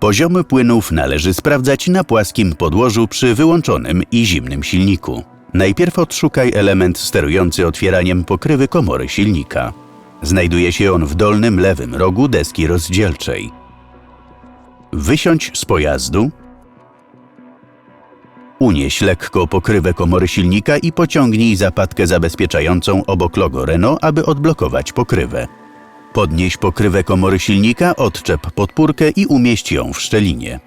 Poziomy płynów należy sprawdzać na płaskim podłożu przy wyłączonym i zimnym silniku. Najpierw odszukaj element sterujący otwieraniem pokrywy komory silnika. Znajduje się on w dolnym lewym rogu deski rozdzielczej. Wysiądź z pojazdu. Unieś lekko pokrywę komory silnika i pociągnij zapadkę zabezpieczającą obok logo Renault, aby odblokować pokrywę. Podnieś pokrywę komory silnika, odczep podpórkę i umieść ją w szczelinie.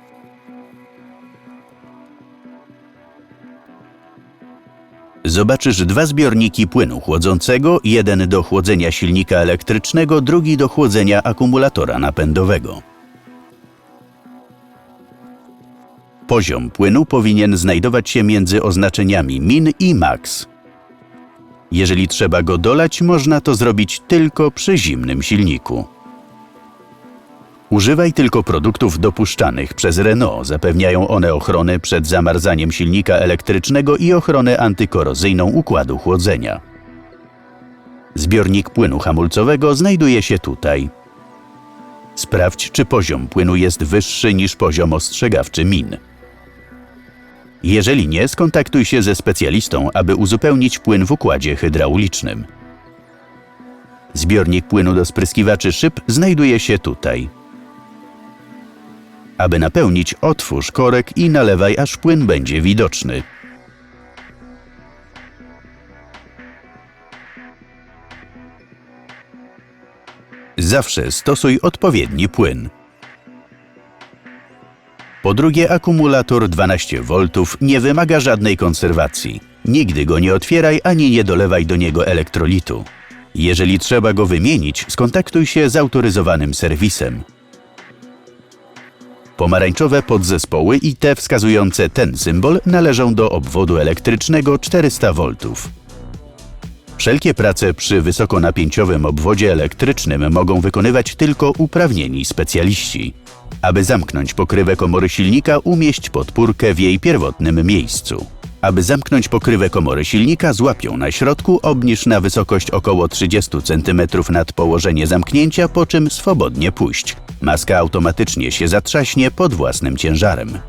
Zobaczysz dwa zbiorniki płynu chłodzącego, jeden do chłodzenia silnika elektrycznego, drugi do chłodzenia akumulatora napędowego. Poziom płynu powinien znajdować się między oznaczeniami min i max. Jeżeli trzeba go dolać, można to zrobić tylko przy zimnym silniku. Używaj tylko produktów dopuszczanych przez Renault. Zapewniają one ochronę przed zamarzaniem silnika elektrycznego i ochronę antykorozyjną układu chłodzenia. Zbiornik płynu hamulcowego znajduje się tutaj. Sprawdź, czy poziom płynu jest wyższy niż poziom ostrzegawczy min. Jeżeli nie, skontaktuj się ze specjalistą, aby uzupełnić płyn w układzie hydraulicznym. Zbiornik płynu do spryskiwaczy szyb znajduje się tutaj. Aby napełnić, otwórz korek i nalewaj, aż płyn będzie widoczny. Zawsze stosuj odpowiedni płyn. Po drugie, akumulator 12V nie wymaga żadnej konserwacji. Nigdy go nie otwieraj ani nie dolewaj do niego elektrolitu. Jeżeli trzeba go wymienić, skontaktuj się z autoryzowanym serwisem. Pomarańczowe podzespoły i te wskazujące ten symbol należą do obwodu elektrycznego 400V. Wszelkie prace przy wysokonapięciowym obwodzie elektrycznym mogą wykonywać tylko uprawnieni specjaliści. Aby zamknąć pokrywę komory silnika, umieść podpórkę w jej pierwotnym miejscu. Aby zamknąć pokrywę komory silnika, złap ją na środku, obniż na wysokość około 30 cm nad położenie zamknięcia, po czym swobodnie puść. Maska automatycznie się zatrzaśnie pod własnym ciężarem.